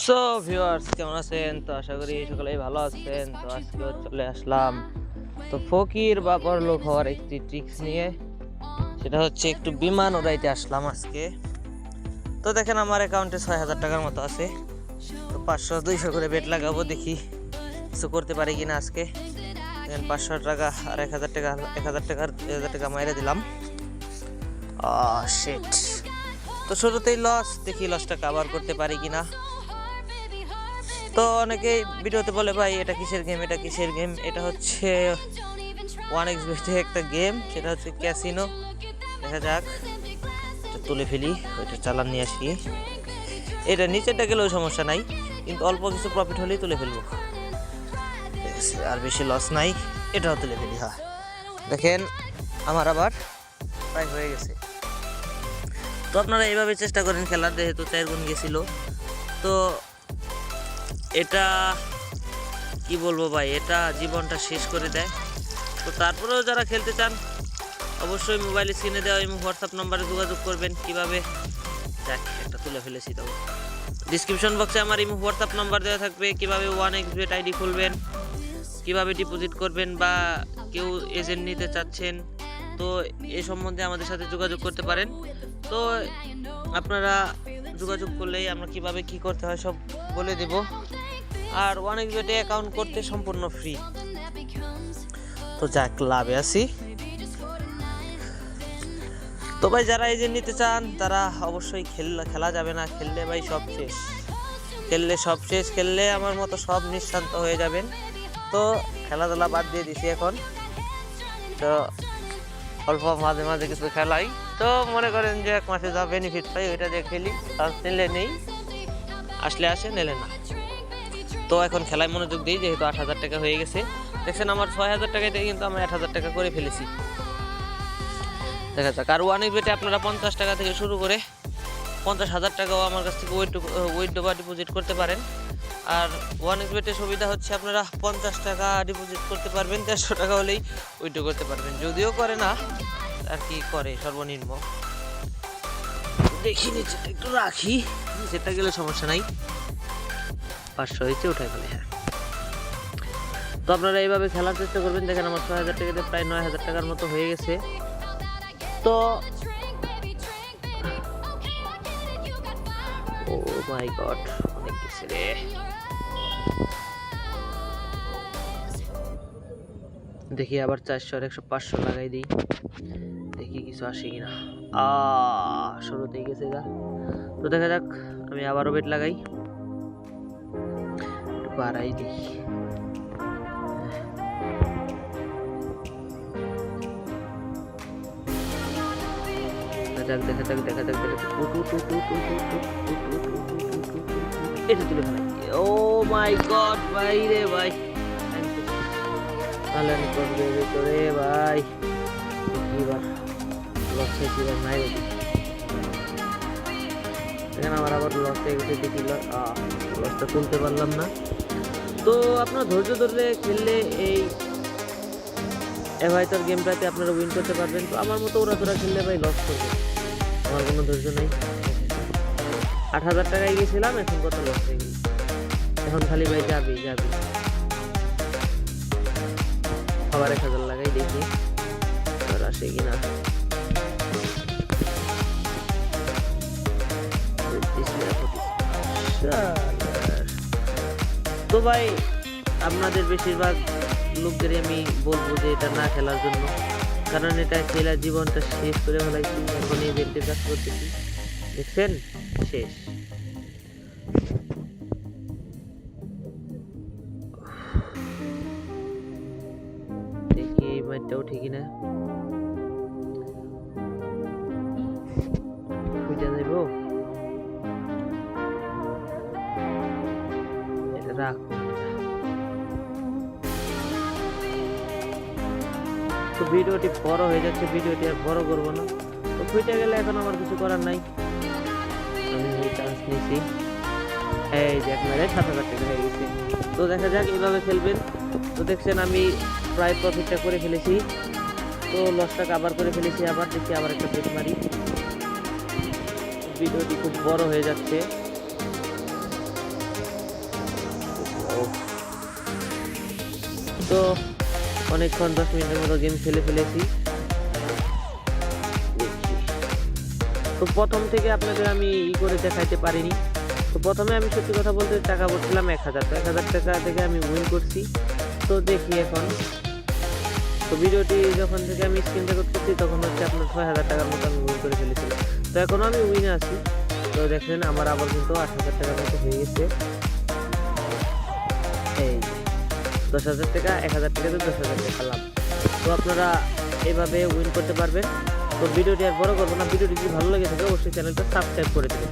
So viewers কেমন আছেন? তো আশা করি সকলেই ভালো আছেন। তো আজকেও চলে আসলাম। তো ফকির বা লোক হওয়ার একটি ট্রিক্স নিয়ে। সেটা হচ্ছে একটু বিমান উড়াইতে আসলাম আজকে। তো দেখেন, আমার অ্যাকাউন্টে ছয় হাজার টাকার মতো আছে। তো পাঁচশো, দুইশো করে বেট লাগাবো, দেখি কিছু করতে পারি কিনা আজকে। দেখেন, পাঁচশো টাকা আর এক হাজার টাকা, এক হাজার টাকার দুই হাজার টাকা মাইরে দিলাম। শেট তো শুরুতেই লস দেখি লসটা কাভার করতে পারি কিনা। তো অনেকেই ভিডিওতে বলে, ভাই, এটা কিসের গেম এটা কিসের গেম এটা হচ্ছে ওয়ান এক্স বেস্টে একটা গেম সেটা হচ্ছে ক্যাসিনো দেখা যাক তুলে ফেলি, ওইটা চালান নিয়ে আসি। এটা নিচেরটা গেলেও সমস্যা নাই, কিন্তু অল্প কিছু প্রফিট হলেই তুলে ফেলব। আর বেশি লস নাই, এটাও তুলে ফেলি হ্যাঁ। দেখেন, আমার আবার প্রায় হয়ে গেছে। তো আপনারা এইভাবে চেষ্টা করেন খেলার, যেহেতু চার গুণ গেছিল। তো এটা কি বলব ভাই, এটা জীবনটা শেষ করে দেয়। তো তারপরেও যারা খেলতে চান, অবশ্যই মোবাইল স্ক্রিনে দেওয়া এবং হোয়াটসঅ্যাপ নম্বরে যোগাযোগ করবেন। কীভাবে? দেখ একটা তুলে ফেলেছি তবে। ডিসক্রিপশন বক্সে আমার ইমো হোয়াটসঅ্যাপ নাম্বার দেওয়া থাকবে। কীভাবে ওয়ান এক্স বেট আইডি খুলবেন, কীভাবে ডিপোজিট করবেন বা কেউ এজেন্ট নিতে চাচ্ছেন, তো এ সম্বন্ধে আমাদের সাথে যোগাযোগ করতে পারেন। তো আপনারা যোগাযোগ করলেই আমরা কীভাবে কি করতে হয় সব বলে দেব। আর অনেক বেটে অ্যাকাউন্ট করতে সম্পূর্ণ ফ্রি তো যাক, লাভে আছি। তো ভাই, যারা এই যে নিতে চান, তারা অবশ্যই খেলা খেলা যাবে না। খেললে ভাই সব শেষ। খেললে সব শেষ, খেললে আমার মতো সব নিঃশান্ত হয়ে যাবেন। তো খেলাধুলা বাদ দিয়ে দিছি এখন। তো অল্প মাঝে মাঝে কিছু খেলাই। তো মনে করেন যে এক মাসে যা বেনিফিট পাই, ওইটা দিয়ে খেলি। চান্স নিলে নেই। আসলে আসে, নিলে না। তো এখন খেলায় মনোযোগ দিই, যেহেতু আট হাজার টাকা হয়ে গেছে। দেখছেন আমার ছয় হাজার টাকায় দিয়ে কিন্তু আমি আট হাজার টাকা করে ফেলেছি। দেখা যাক, আর ওয়ান বেটে আপনারা পঞ্চাশ টাকা থেকে শুরু করে পঞ্চাশ হাজার টাকাও আমার কাছ থেকে ওয়েট ওয়েট বা ডিপোজিট করতে পারেন। আর ওয়ান বেটের সুবিধা হচ্ছে আপনারা পঞ্চাশ টাকা ডিপোজিট করতে পারবেন, দেড়শো টাকা হলেই উইথড্র করতে পারবেন। যদিও করে না, আর কি করে, সর্বনিম্ন। দেখি নিচেটা একটু রাখি, নিচেরটা গেলে সমস্যা নাই। পাঁচশো হয়েছে, উঠাই ফেলে হ্যাঁ। তো আপনারা এইভাবে খেলার চেষ্টা করবেন, দেখেন আমার ছয় হাজার টাকাতে প্রায় নয় হাজার টাকার মতো হয়ে গেছে। তো ও মাই গড, অনেক কিছু রে। দেখি আবার চারশো আর একশো পাঁচশো লাগাই দিই। দেখি কিছু আসে কিনা। আ শুরুতেই গেছে গা। তো দেখা যাক, আমি আবারও বেট লাগাই। বাড়াই দিই যাক দেখা যাক ও মাই গড ভাই রে ভাই পালন করবে ভিতরে ভাই এবার আমার আবার লসে গেছে দেখি লসটা তুলতে পারলাম না তো আপনার ধৈর্য ধরে খেললে এই এ ভাই তোর গেমটাতে আপনারা উইন করতে পারবেন। তো আমার মতো ওরা তোরা খেললে ভাই লস করবে। আমার কোনো ধৈর্য নেই। আট হাজার টাকায় গেছিলাম, এখন কত লস হয়ে গেল? এখন খালি ভাই যাবি যাবি। আবার এক হাজার লাগাই দেখি আর আসে কিনা তো ভাই আপনাদের বেশিরভাগ লোকদেরই আমি বলব যে এটা না খেলার জন্য। কারণ এটা খেলার জীবনটা শেষ করে ফেলাইছি, এখন এই বেল্টের কাজ করতেছি দেখছেন শেষ। দেখি এই ঠিকই না তো ভিডিওটি বড় হয়ে যাচ্ছে, ভিডিওটি আর বড় করব না। তো খুঁজে গেলে এখন আমার কিছু করার নাই। আমি এই চান্স এই যে এক মেরে সাত হাজার টাকা হয়ে গেছে। তো দেখা যাক এইভাবে খেলবেন। তো দেখছেন আমি প্রায় প্রফিটটা করে ফেলেছি। তো লসটা কাবার করে ফেলেছি, আবার দেখি আবার একটা ব্রেক মারি। ভিডিওটি খুব বড় হয়ে যাচ্ছে। তো অনেকক্ষণ দশ মিনিটের মতো গেম খেলে ফেলেছি। তো প্রথম থেকে আপনাদের আমি ই করে দেখাইতে পারিনি। তো প্রথমে আমি সত্যি কথা বলতে টাকা বলছিলাম এক হাজার। এক হাজার টাকা থেকে আমি উইন করছি। তো দেখি এখন। তো ভিডিওটি যখন থেকে আমি স্ক্রিন রেকর্ড করছি, তখন হচ্ছে আপনার ছয় হাজার টাকার মতো আমি উইন করে ফেলেছিলাম তো এখনও আমি উইনে আছি। তো দেখেন, আমার আবার কিন্তু আট হাজার টাকার মতো হয়ে গেছে। এই দশ হাজার টাকা, এক হাজার টাকাতে দশ হাজার টাকা লাভ তো আপনারা এভাবে উইন করতে পারবেন। তো ভিডিওটি আর বড় করব না, ভিডিওটি যদি ভালো লেগে থাকে, অবশ্যই চ্যানেলটা সাবস্ক্রাইব করে দেবেন।